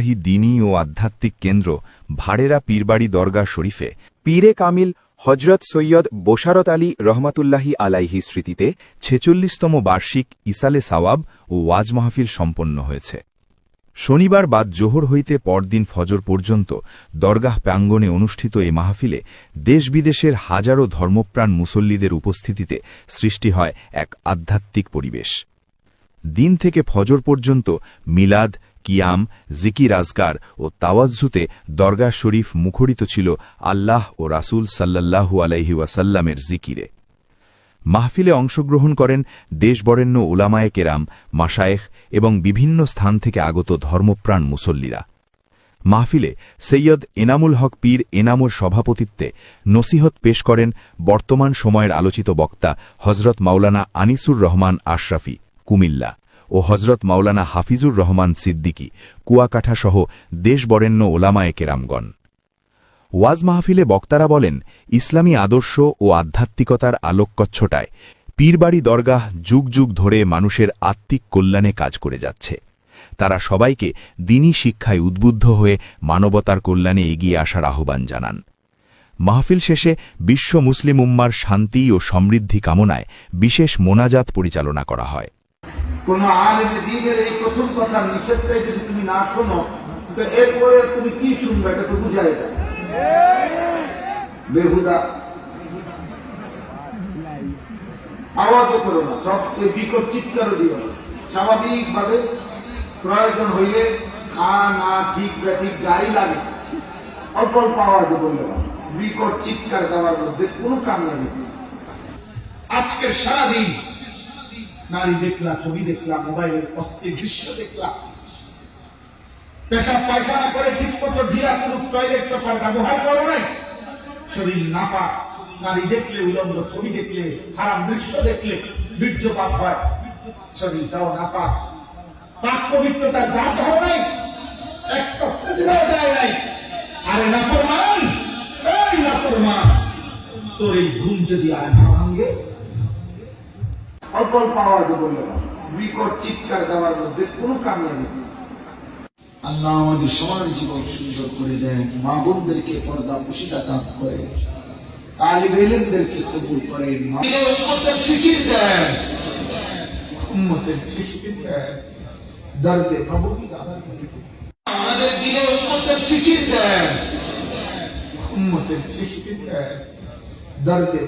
ঐতিহ্যবাহী দিনী ও আধ্যাত্মিক কেন্দ্র ভাড়েরা পীরবাড়ি দরগা শরীফে। পীরে কামিল হজরত সৈয়দ বোশারত আলী রহমাতুল্লাহি আলাইহি স্মৃতিতে ছেচল্লিশতম বার্ষিক ইসালে সাওয়াব ও ওয়াজ মাহফিল সম্পন্ন হয়েছে। শনিবার বাদ জোহর হইতে পরদিন ফজর পর্যন্ত দরগাহ প্রাঙ্গণে অনুষ্ঠিত এ মাহফিলে দেশ বিদেশের হাজারো ধর্মপ্রাণ মুসল্লিদের উপস্থিতিতে সৃষ্টি হয় এক আধ্যাত্মিক পরিবেশ। দিন থেকে ফজর পর্যন্ত মিলাদ কিয়াম, জিকির আজকার ও তাওয়াজ্জুতে দরগা শরীফ মুখরিত ছিল আল্লাহ ও রাসূল সাল্লাল্লাহু আলাইহি ওয়াসাল্লামের জিকিরে। মাহফিলে অংশগ্রহণ করেন দেশবরেণ্য ওলামায়ে কেরাম মাসায়েখ এবং বিভিন্ন স্থান থেকে আগত ধর্মপ্রাণ মুসল্লিরা। মাহফিলে সৈয়দ এনামুল হক পীর এনামুর সভাপতিত্বে নসিহত পেশ করেন বর্তমান সময়ের আলোচিত বক্তা হজরত মাওলানা আনিসুর রহমান আশরাফি, কুমিল্লা। ও হজরত মাওলানা হাফিজুর রহমান সিদ্দিকী কুয়াকাঠাসহ দেশবরেণ্য ওলামায়ে কেরামগণ। ওয়াজ মাহফিলে বক্তারা বলেন, ইসলামী আদর্শ ও আধ্যাত্মিকতার আলোককচ্ছটায় পীরবাড়ি দরগাহ যুগ যুগ ধরে মানুষের আত্মিক কল্যাণে কাজ করে যাচ্ছে। তারা সবাইকে দিনী শিক্ষায় উদ্বুদ্ধ হয়ে মানবতার কল্যাণে এগিয়ে আসার আহ্বান জানান। মাহফিল শেষে বিশ্ব মুসলিম উম্মার শান্তি ও সমৃদ্ধি কামনায় বিশেষ মোনাজাত পরিচালনা করা হয়। কোন আলেম দিনের এই প্রথম কথা নিষেধটাই যদি তুমি না শোনো, তো এরপরে তুমি কি শুনবে এটা তো বুঝাই যায় বেহুদা আওয়াজও করো না সব বিকট চিৎকারও দিও না স্বাভাবিক ভাবে প্রয়োজন হইলে খা, না, ঠিক ব্যাঠিক যাই লাগে, অল্প অল্প আওয়াজে বললে। বিকট চিৎকার দেওয়ার মধ্যে কোনো কামিয়াবি। আজকের সারাদিন নারী দেখলাম, ছবি দেখলাম, মোবাইলের অস্থির দৃশ্য দেখলাম। পেশাব পায়খানা করে ঠিক মতো ঢিলা পুরুষ টয়লেট পেপার ব্যবহার করো নাই? শরীর নাপা নারী দেখলে উলম্ব ছবি দেখলে হারাম দৃশ্য দেখলে বীর্যপাত হয়। শরীরটাও নাপা পাক পবিত্রতা জাত হয় নাই একটা সেজদাও দেয় নাই। আরে নাফরমান, এই নাফরমান, তোর এই ঘুম যদি আর না ভাঙ্গে অল্প অল্প আওয়াজে বলল না। বিকট চিৎকার দেওয়ার মধ্যে কোনো কামিয়াবি। আল্লাহ আমাদের সবার জীবন সুন্দর করে দেন মা বোনদেরকে পর্দা পুশিদা দান করে তালিব এলেমদেরকে কবুল করেন উম্মতের ফিকির দেন উম্মতের ফিকির দেন দর্দে আমাদের দিনে উম্মতের ফিকির দেন উম্মতের ফিকির দেন দর্দে